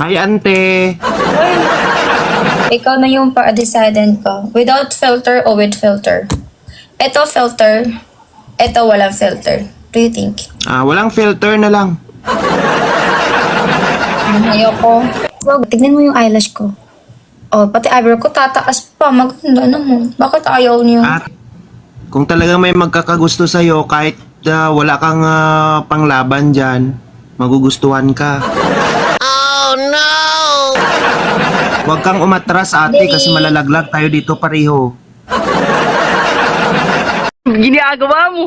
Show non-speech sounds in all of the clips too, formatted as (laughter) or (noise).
Hi, ante. Uy, ikaw na yung pa-decident ko. Without filter o with filter? Ito filter. Ito walang filter. Do you think? Ah, walang filter na lang. Ayoko. Wag, tignan mo yung eyelash ko. Oh, pati eyebrow ko tataas pa. Maganda naman. Bakit ayaw niyo? At kung talagang may magkakagusto sa'yo, kahit ah, wala kang ah, panglaban dyan, magugustuhan ka. Oh no! Huwag kang umatras ate kasi malalaglag tayo dito pareho. Ginagawa mo.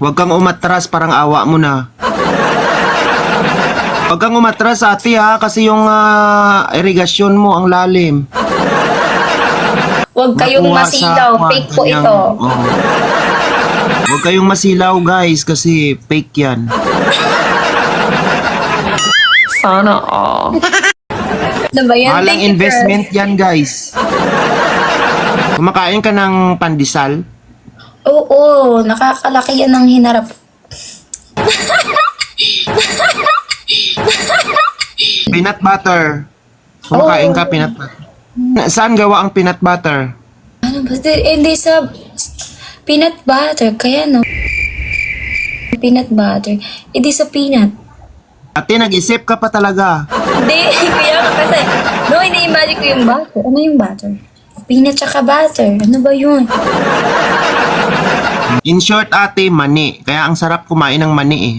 Huwag kang umatras, parang awa mo na. Huwag kang umatras ate ha, kasi yung ah, irigasyon mo ang lalim. Huwag kayong sa masilaw. Fake po kanyang- ito. Oo. Huwag kayong masilaw guys kasi fake yan. Sana all. Ano ba yan? Thank you, investment yan guys. Kumakain ka ng pandesal? Oo, nakakalaki yan ng hinarap. Peanut butter. Kumakain ka peanut butter. Na- Saan gawa ang peanut butter? Ano ba? Di- Hindi sa peanut butter. Kaya no. Peanut butter. Hindi sa peanut. Ate, nag-isip ka pa talaga. Hindi, (laughs) kaya nga kasi. No, ini-imagine ko yung butter. Ano yung butter? Peanut tsaka butter. Ano ba yun? In short, ate, mani. Kaya ang sarap kumain ng mani eh.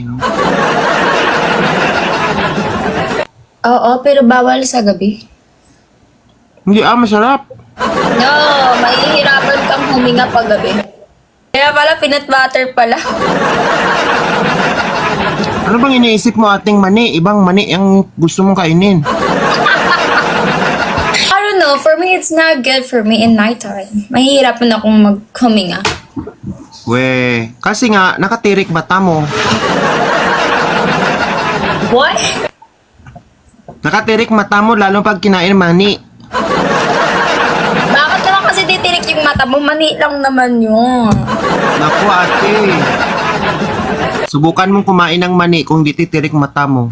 Oo, pero bawal sa gabi. Hindi ah, masarap. No, mahihirapan kang huminga pag gabi. Kaya pala, peanut butter pala. (laughs) Ano bang iniisip mo ating mani? Ibang mani ang gusto mong kainin. I don't know, for me, it's not good for me in nighttime. Mahihirapan akong maghuminga. We, kasi nga, nakatirik mata mo. What? Nakatirik mata mo lalo pag kinain mani. Bakit naman kasi titirik yung mata mo? Mani lang naman yun. Naku ate. Subukan mong kumain ng mani kung di titirik mata mo.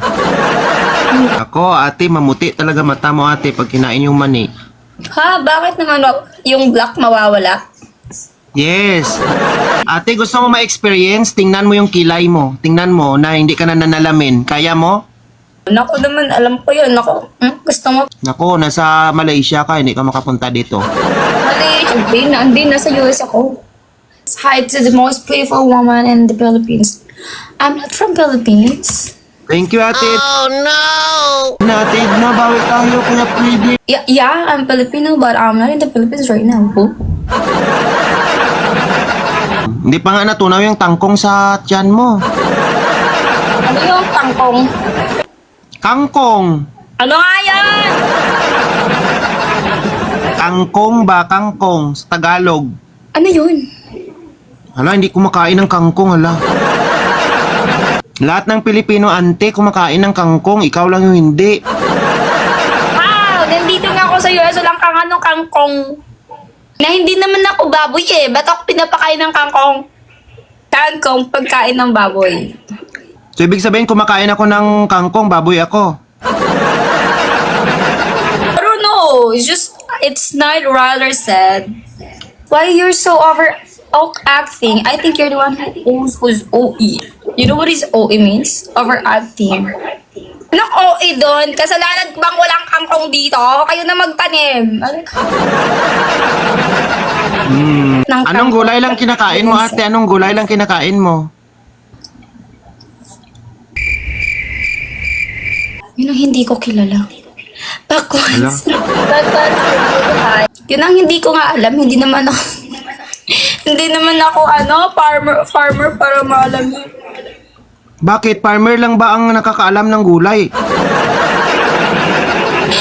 Ako ate, mamuti talaga mata mo ate pag kinain yung mani. Ha? Bakit naman wa- yung black mawawala? Yes. Ate, gusto mo ma-experience? Tingnan mo yung kilay mo. Tingnan mo na hindi ka na nanalamin. Kaya mo? Naku naman, alam ko yun. Naku, hmm, gusto mo? Naku, nasa Malaysia ka, hindi ka makapunta dito. Mali, hindi na, hindi nasa US ako. Hi to the most beautiful woman in the Philippines. I'm not from Philippines. Thank you, ate. Oh, no! Natin, nabawi tayo, kuya Freddy. Yeah, yeah, I'm Filipino, but I'm not in the Philippines right now. Boo. Hindi pa nga natunaw yung tangkong sa tiyan mo. Ano yung tangkong? Kangkong! Ano nga yan? Kangkong ba? Kangkong sa Tagalog. Ano yun? Hala, hindi kumakain ng kangkong, hala. Lahat ng Pilipino ante kumakain ng kangkong, ikaw lang yung hindi. Wow, nandito nga ako sa US, walang kang anong kangkong. Na hindi naman ako baboy eh. Ba't ako pinapakain ng kangkong? Kangkong, pagkain ng baboy. So, ibig sabihin, kumakain ako ng kangkong, baboy ako. Don't know. It's just, it's not rather said. Why you're so over acting? I think you're the one who who's OE. You know what is OE means? Overacting. Anong OE doon? Kasalanan ko bang walang kangkong dito? Kayo na magtanim. Ano? Hmm. Ng Anong kangkong. gulay lang kinakain mo, ate? Anong gulay lang kinakain mo? Yun ang hindi ko kilala. Backwards. Backwards. Yun ang hindi ko nga alam. Hindi naman ako... (laughs) hindi naman ako, ano, farmer, farmer para maalam yun. Bakit? Farmer lang ba ang nakakaalam ng gulay?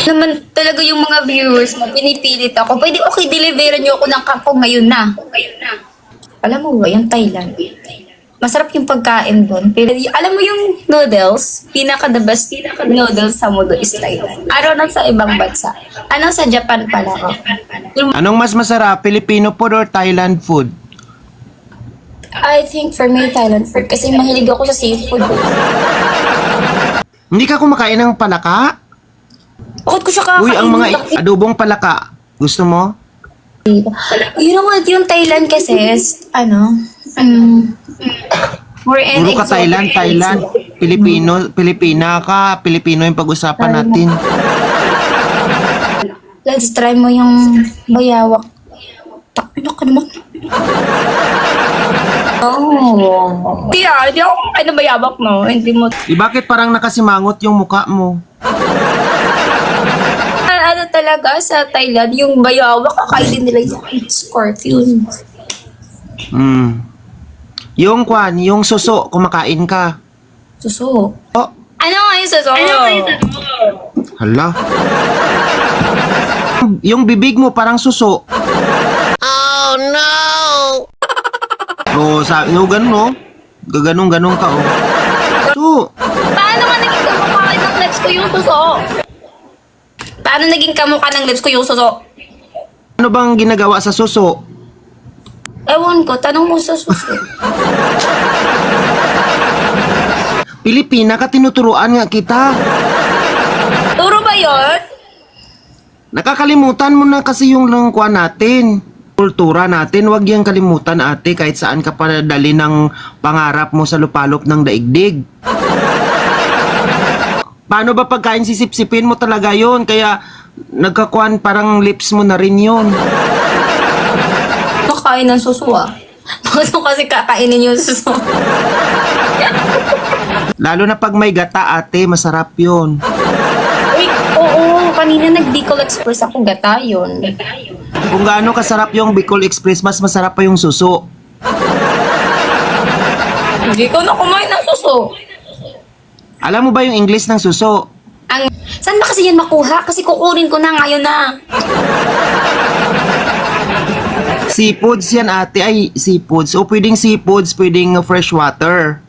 naman talaga yung mga viewers na pinipilit ako. Pwede okay, deliveran niyo ako ng kangkong ngayon na. Alam mo ba, yung Thailand. Masarap yung pagkain doon. Pero alam mo yung noodles, pinaka the best noodles sa mundo is Thailand. Don't know sa ibang bansa. Ano sa Japan pala? Oh. Anong mas masarap, Filipino food or Thailand food? I think for me, Thailand food. Kasi mahilig ako sa seafood. Hindi ka kumakain ng palaka? Bakit ko siya kakainin? Uy, ang mga i- adobong palaka. Gusto mo? You know what, yung Thailand kasi is, ano, um, more in Puro ka exotic. Thailand, Thailand. Pilipino, Pilipina ka. Pilipino yung pag-usapan natin. Let's try mo yung bayawak. Takino ka naman. Oh. Hindi ah, hindi ako ng bayawak, no? Hindi mo. Eh, bakit parang nakasimangot yung muka mo? Ah, ano talaga sa Thailand, yung bayawak, kakainin nila yung scorpion. Hmm. Yung kwan, yung suso, kumakain ka. Suso. Oh, Ano nga yung suso? Ano nga yung suso? hala. Yung bibig mo parang suso. Oh no! Oh, sa, yung ganun oh. Gaganong-ganong ka oh. So, Paano nga naging kamukha ng lips ko yung suso? Paano naging kamukha ng lips ko yung suso? ano bang ginagawa sa suso? Ewan ko, tanong mo sa suso. Pilipina ka, tinuturuan nga kita. Turo ba yun? Nakakalimutan mo na kasi yung langkwa natin. Kultura natin, wag yang kalimutan ate kahit saan ka pa dali ng pangarap mo sa lupalop ng daigdig. Paano ba pagkain sisip-sipin mo talaga yon Kaya nagkakuan parang lips mo na rin yon. Makain ng suso ah. Bakit mo kasi kakainin yung suso? Lalo na pag may gata ate, masarap yon. Uy, oo, kanina nag-Bicol Express ako, gata yun. Kung gaano kasarap yung Bicol Express, mas masarap pa yung suso. Hindi ko na kumain ng suso. Alam mo ba yung English ng suso? Ang, saan ba kasi yan makuha? Kasi kukunin ko na ngayon na. Seafoods yan ate, ay seafoods. O pwedeng seafoods, pwedeng fresh water.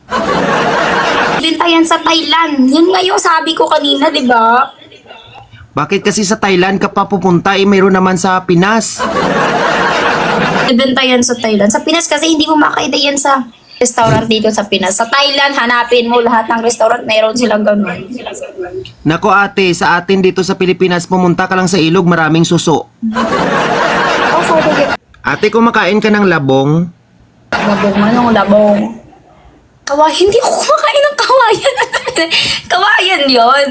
Binta yan sa Thailand. Yun nga yung sabi ko kanina, di ba? Bakit kasi sa Thailand ka pa pupunta, eh mayroon naman sa Pinas. Ibenta yan sa Thailand. Sa Pinas kasi hindi mo makaida yan sa restaurant dito sa Pinas. Sa Thailand, hanapin mo lahat ng restaurant, meron silang ganun. Nako ate, sa atin dito sa Pilipinas, pumunta ka lang sa ilog, maraming suso. Ate, kumakain ka ng labong? labong, anong labong? Kawayan, hindi ako kumakain ng kawayan. (laughs) kawayan yon.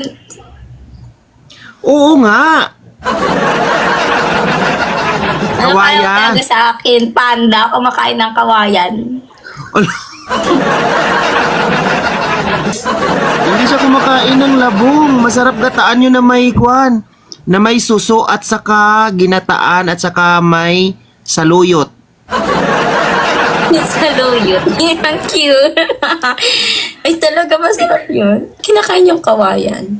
Oo nga! Ano Kawayan. talaga sa akin? Panda, kumakain ng kawayan. Ala. Hindi siya kumakain ng labong. Masarap gataan yun na may kwan. Na may suso at saka ginataan at saka may saluyot. sa luyot. Ang cute. Ay, talaga masarap yun. Kinakain yung kawayan.